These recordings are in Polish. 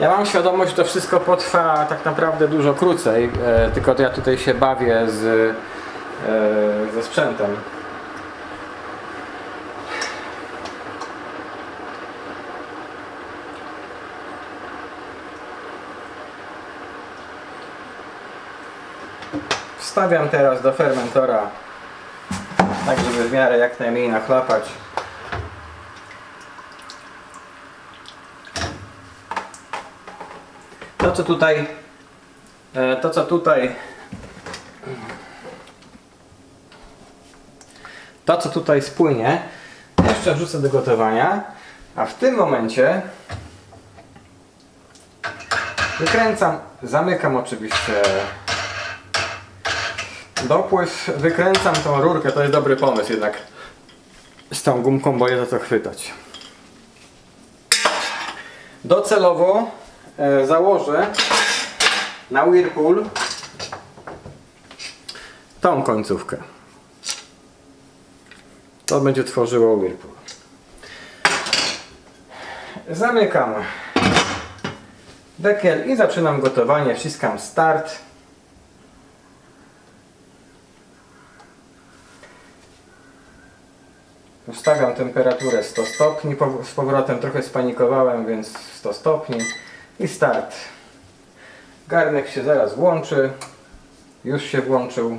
Ja mam świadomość, że to wszystko potrwa tak naprawdę dużo krócej, e, tylko to ja tutaj się bawię z, e, ze sprzętem. Wstawiam teraz do fermentora, tak żeby w miarę jak najmniej nachlapać. To co tutaj, e, to co tutaj, to co tutaj spłynie, jeszcze wrzucę do gotowania, a w tym momencie wykręcam, zamykam oczywiście dopływ, wykręcam tą rurkę, to jest dobry pomysł jednak z tą gumką, bo jest za co chwytać. Docelowo założę na Whirlpool tą końcówkę. To będzie tworzyło Whirlpool. Zamykam dekiel i zaczynam gotowanie. Wciskam start. Ustawiam temperaturę 100 stopni. Z powrotem trochę spanikowałem, więc 100 stopni. I start. Garnek się zaraz włączy. Już się włączył.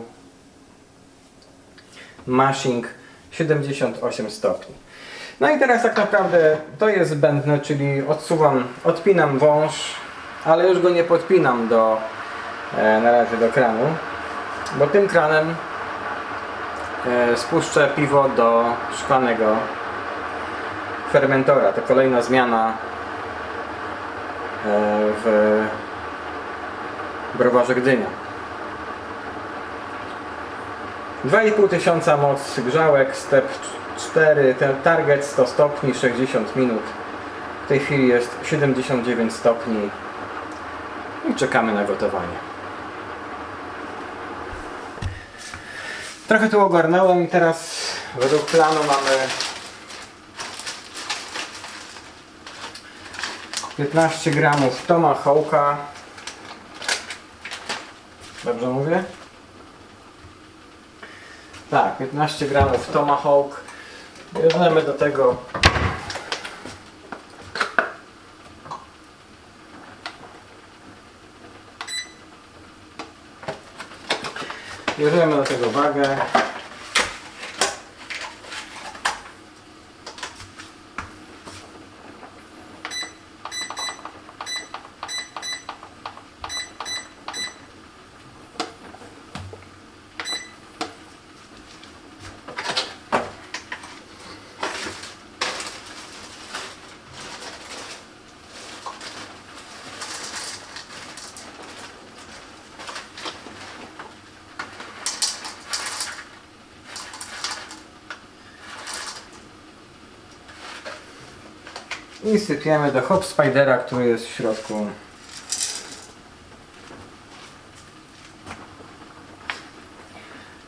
Mashing 78 stopni. No i teraz tak naprawdę to jest zbędne, czyli odsuwam, odpinam wąż, ale już go nie podpinam do, e, na razie do kranu, bo tym kranem e, spuszczę piwo do szklanego fermentora. To kolejna zmiana w browarze Gdynia. 2,5 tysiąca moc grzałek, step 4, ten target 100 stopni, 60 minut. W tej chwili jest 79 stopni i czekamy na gotowanie. Trochę tu ogarnąłem teraz według planu mamy 15 gramów tomahawka. Dobrze mówię? Tak, 15 gramów tomahawk. Bierzemy do tego Bierzemy do tego wagę. I sypiemy do hop spidera, który jest w środku.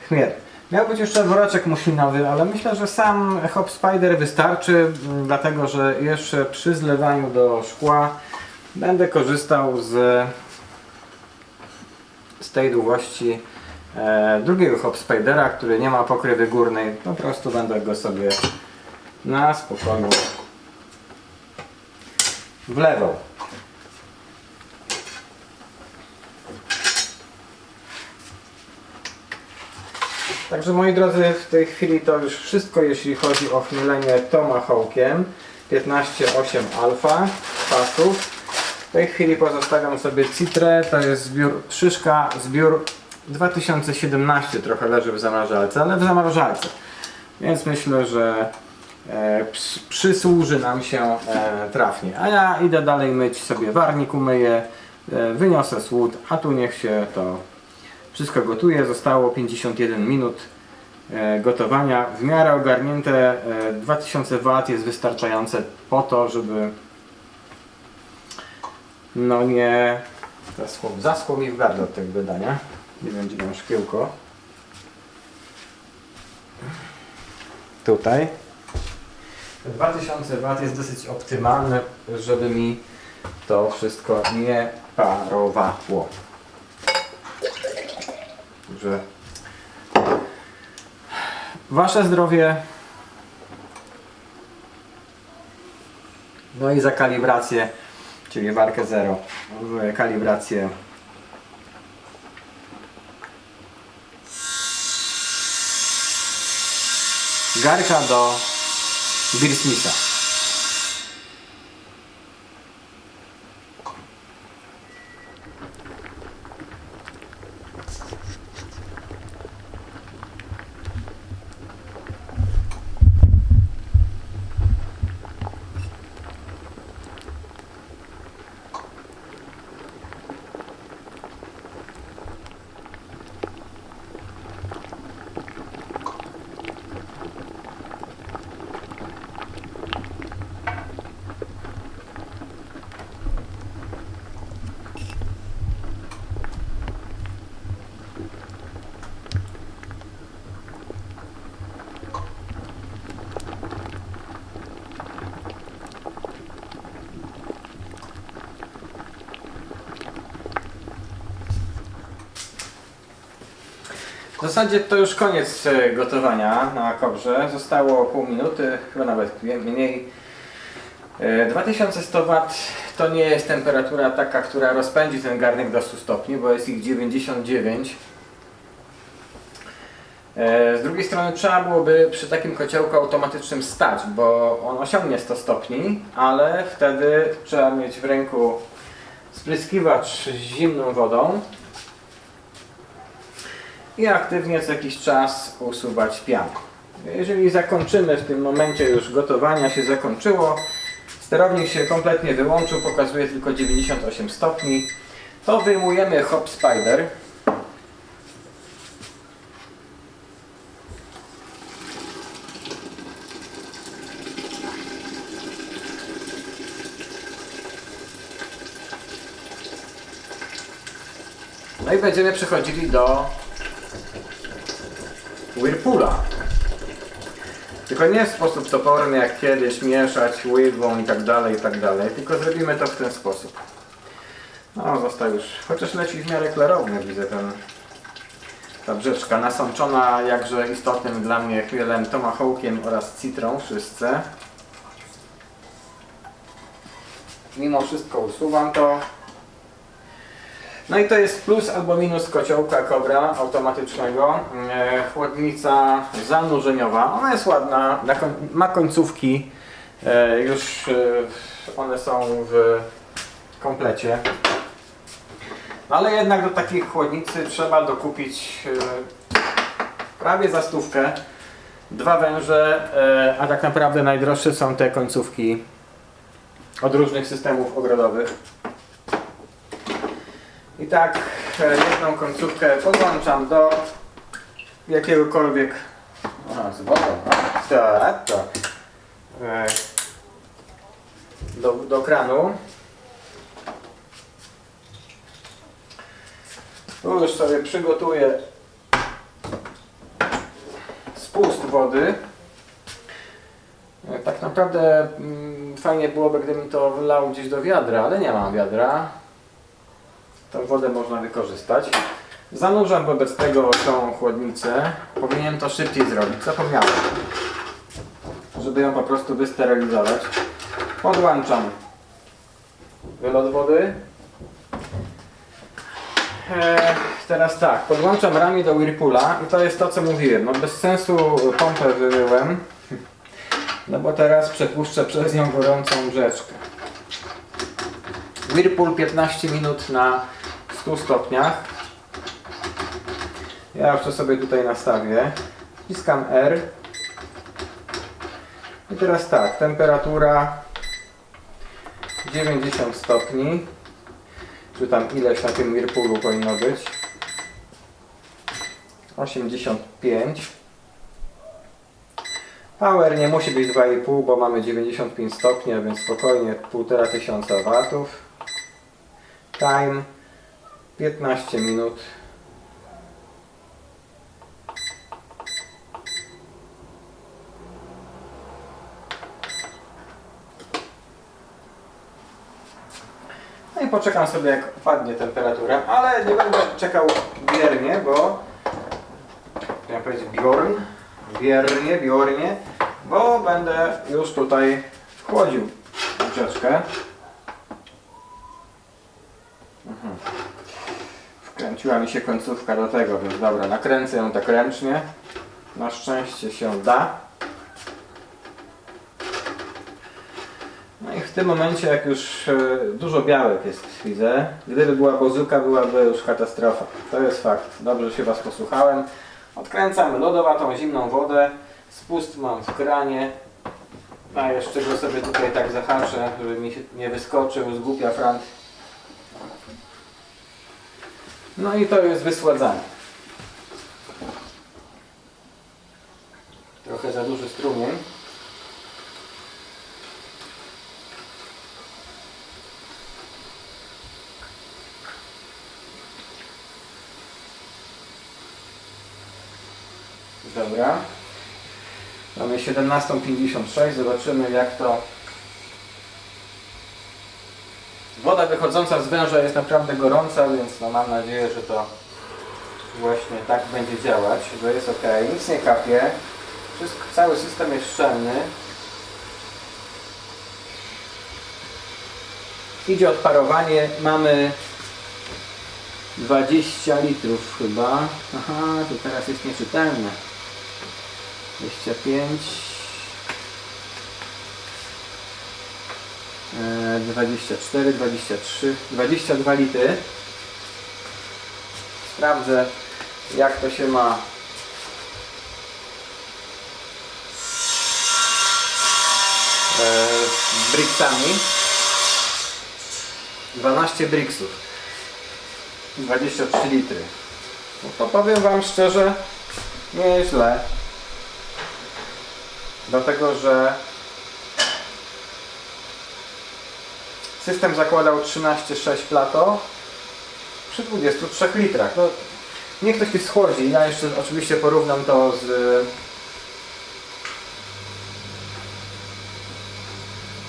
Chmiel. Miał być jeszcze woreczek muślinowy, ale myślę, że sam hop spider wystarczy, m, dlatego że jeszcze przy zlewaniu do szkła będę korzystał z, z tej długości e, drugiego hop spidera, który nie ma pokrywy górnej. Po prostu będę go sobie na spokojnie wlewał. Także moi drodzy, w tej chwili to już wszystko, jeśli chodzi o chmielenie tomahawkiem 15.8 alfa pasów. W tej chwili pozostawiam sobie citrę, to jest zbiór Szyszka, zbiór 2017, trochę leży w zamrażalce, ale w zamrażalce. Więc myślę, że przysłuży nam się e, trafnie. A ja idę dalej myć sobie warnik, umyję, e, wyniosę słód, a tu niech się to wszystko gotuje. Zostało 51 minut e, gotowania. W miarę ogarnięte e, 2000 W jest wystarczające po to, żeby no nie zaschło, zaschło mi w gardle od tego wydania. Nie będzie miał szkiełko. Tutaj. 2000 W jest dosyć optymalne, żeby mi to wszystko nie parowało. Także Wasze zdrowie. No i za kalibrację, czyli warkę zero. w Kalibrację garka do Beersmitha. W zasadzie to już koniec e, gotowania na kobrze. Zostało pół minuty, chyba nawet mniej. E, 2100 W to nie jest temperatura taka, która rozpędzi ten garnek do 100 stopni, bo jest ich 99. E, Z drugiej strony trzeba byłoby przy takim kociołku automatycznym stać, bo on osiągnie 100 stopni, ale wtedy trzeba mieć w ręku spryskiwacz z zimną wodą i aktywnie co jakiś czas usuwać pianę. Jeżeli zakończymy w tym momencie już gotowania się zakończyło, sterownik się kompletnie wyłączył, pokazuje tylko 98 stopni, to wyjmujemy Hop Spider. No i będziemy przechodzili do Whirlpoola. Tylko nie w sposób toporny jak kiedyś mieszać łyżwą i tak dalej, i tak dalej, tylko zrobimy to w ten sposób. No, został już, chociaż leci w miarę klarowny, widzę ten, ta brzeczka nasączona jakże istotnym dla mnie chmielem tomahawkiem oraz citrą wszyscy. Mimo wszystko usuwam to. No i to jest plus albo minus kociołka Cobra automatycznego. E, Chłodnica zanurzeniowa. Ona jest ładna, ma końcówki. E, Już e, one są w komplecie. No ale jednak do takiej chłodnicy trzeba dokupić prawie za stówkę. Dwa węże, a tak naprawdę najdroższe są te końcówki od różnych systemów ogrodowych. I tak e, jedną końcówkę podłączam do jakiegokolwiek a, z wodą, a, tak, tak. E, do, do kranu. Tu już sobie przygotuję spust wody. E, Tak naprawdę mm, fajnie byłoby, gdybym to wlał gdzieś do wiadra, ale nie mam wiadra. Tą wodę można wykorzystać. Zanurzam wobec tego tą chłodnicę. Powinienem to szybciej zrobić, zapomniałem. Żeby ją po prostu wysterylizować. Podłączam wylot wody. Eee, teraz tak, podłączam ramię do Whirlpoola i to jest to co mówiłem. No bez sensu pompę wymyłem. No bo teraz przepuszczę przez nią gorącą brzeczkę. Whirlpool 15 minut na 100 stopniach. Ja już to sobie tutaj nastawię. Wciskam R. I teraz tak, temperatura 90 stopni. Czy tam ileś na tym Whirlpoolu powinno być? 85. Power nie musi być 2,5, bo mamy 95 stopni, a więc spokojnie 1500 watów. Time 15 minut. No i poczekam sobie jak opadnie temperatura, ale nie będę czekał biernie, bo miałem powiedzieć biorn, biernie, biornie, bo będę już tutaj chłodził troszeczkę. Mhm. Wkręciła mi się końcówka do tego, więc dobra, nakręcę ją tak ręcznie. Na szczęście się da. No i w tym momencie, jak już e, dużo białek jest, widzę, gdyby była bozuka, byłaby już katastrofa. To jest fakt. Dobrze się Was posłuchałem. Odkręcam lodowatą, zimną wodę. Spust mam w kranie. A jeszcze go sobie tutaj tak zahaczę, żeby mi nie wyskoczył z głupia frant. No i to jest wysładzanie. Trochę za duży strumień. Dobra. Mamy 17.56. Zobaczymy jak to... Woda wychodząca z węża jest naprawdę gorąca, więc no mam nadzieję, że to właśnie tak będzie działać, że jest ok, nic nie kapie. Wszystko, cały system jest szczelny. Idzie odparowanie, mamy 20 litrów chyba. Aha, to teraz jest nieczytelne. 25 24, 23, 22 litry. Sprawdzę jak to się ma z bricksami. 12 bricksów. 23 litry. No to powiem Wam szczerze, nieźle. Dlatego, że system zakładał 13,6 plato przy 23 litrach. No, niech ktoś się schłodzi. Ja jeszcze oczywiście porównam to z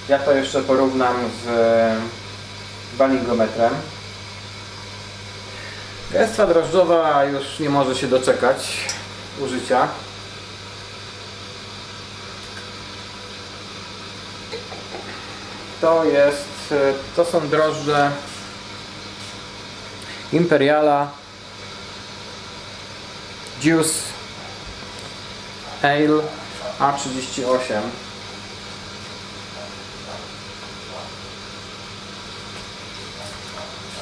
ja to jeszcze porównam z balingometrem. Gęstwa drożdżowa już nie może się doczekać użycia. To jest, e, to są drożdże Imperiala Juice Ale A38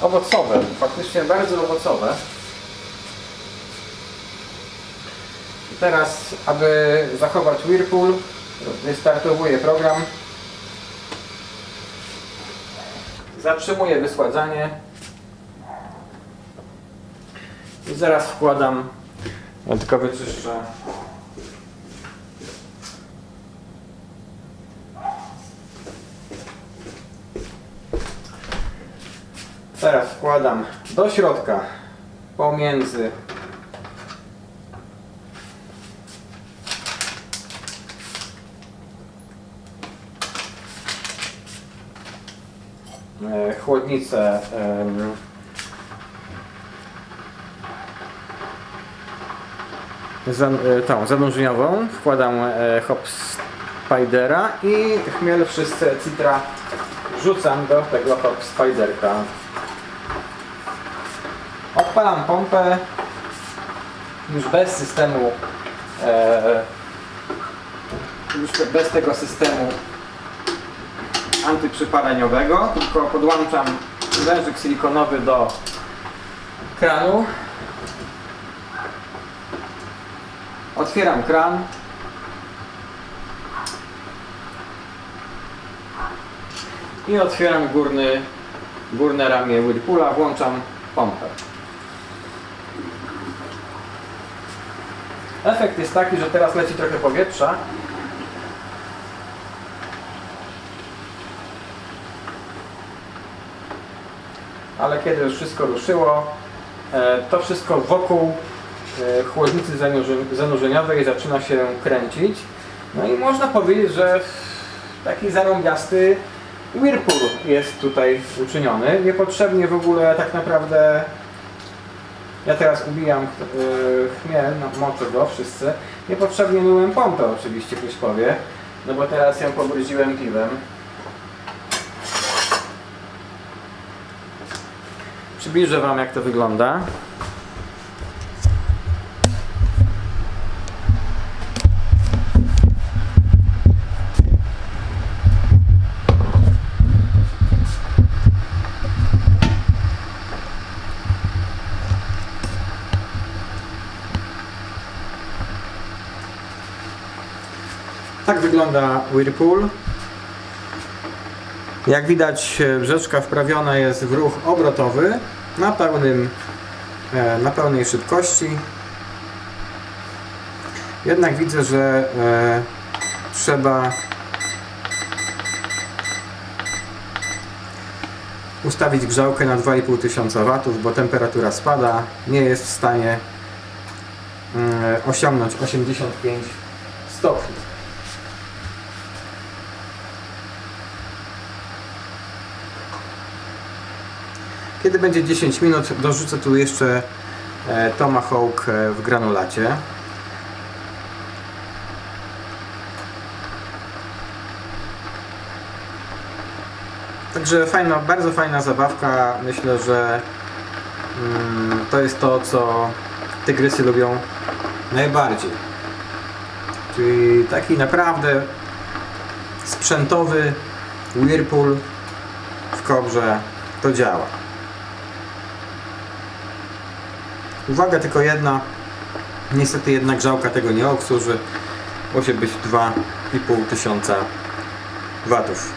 owocowe, faktycznie bardzo owocowe. Teraz, aby zachować Whirlpool, wystartowuję program. Zatrzymuję wysładzanie. I zaraz wkładam, ja tylko wyczyszczę Teraz wkładam do środka pomiędzy e, chłodnicę zan, e, tą zanurzeniową wkładam e, hop spidera i chmiel wszyscy citra wrzucam do tego hop spiderka. Odpalam pompę. Już bez systemu e, już bez tego systemu antyprzypaleniowego, tylko podłączam wężyk silikonowy do kranu. Otwieram kran. I otwieram górny, górne ramię Whirlpoola, włączam pompę. Efekt jest taki, że teraz leci trochę powietrza. Ale kiedy już wszystko ruszyło, e, to wszystko wokół e, chłodnicy zanurzeniowej zaczyna się kręcić. No i można powiedzieć, że taki zarąbiasty Whirlpool jest tutaj uczyniony. Niepotrzebnie w ogóle tak naprawdę ja teraz ubijam yy, chmiel, no, moczę go wszyscy. Niepotrzebnie myłem pompę oczywiście Pryszkowie, no bo teraz ją pobrudziłem piwem. Przybliżę Wam jak to wygląda. Tak wygląda Whirlpool. Jak widać e, brzeczka wprawiona jest w ruch obrotowy na, pełnym, e, na pełnej szybkości. Jednak widzę, że e, trzeba ustawić grzałkę na 2500 W, bo temperatura spada, nie jest w stanie mm, osiągnąć 85 stopni. Kiedy będzie 10 minut, dorzucę tu jeszcze e, tomahawk e, w granulacie. Także fajna, bardzo fajna zabawka. Myślę, że mm, to jest to, co tygrysy lubią najbardziej. Czyli taki naprawdę sprzętowy Whirlpool w kobrze to działa. Uwaga tylko jedna. Niestety jedna grzałka tego nie obsłuży. Musi być 2,5 tysiąca watów.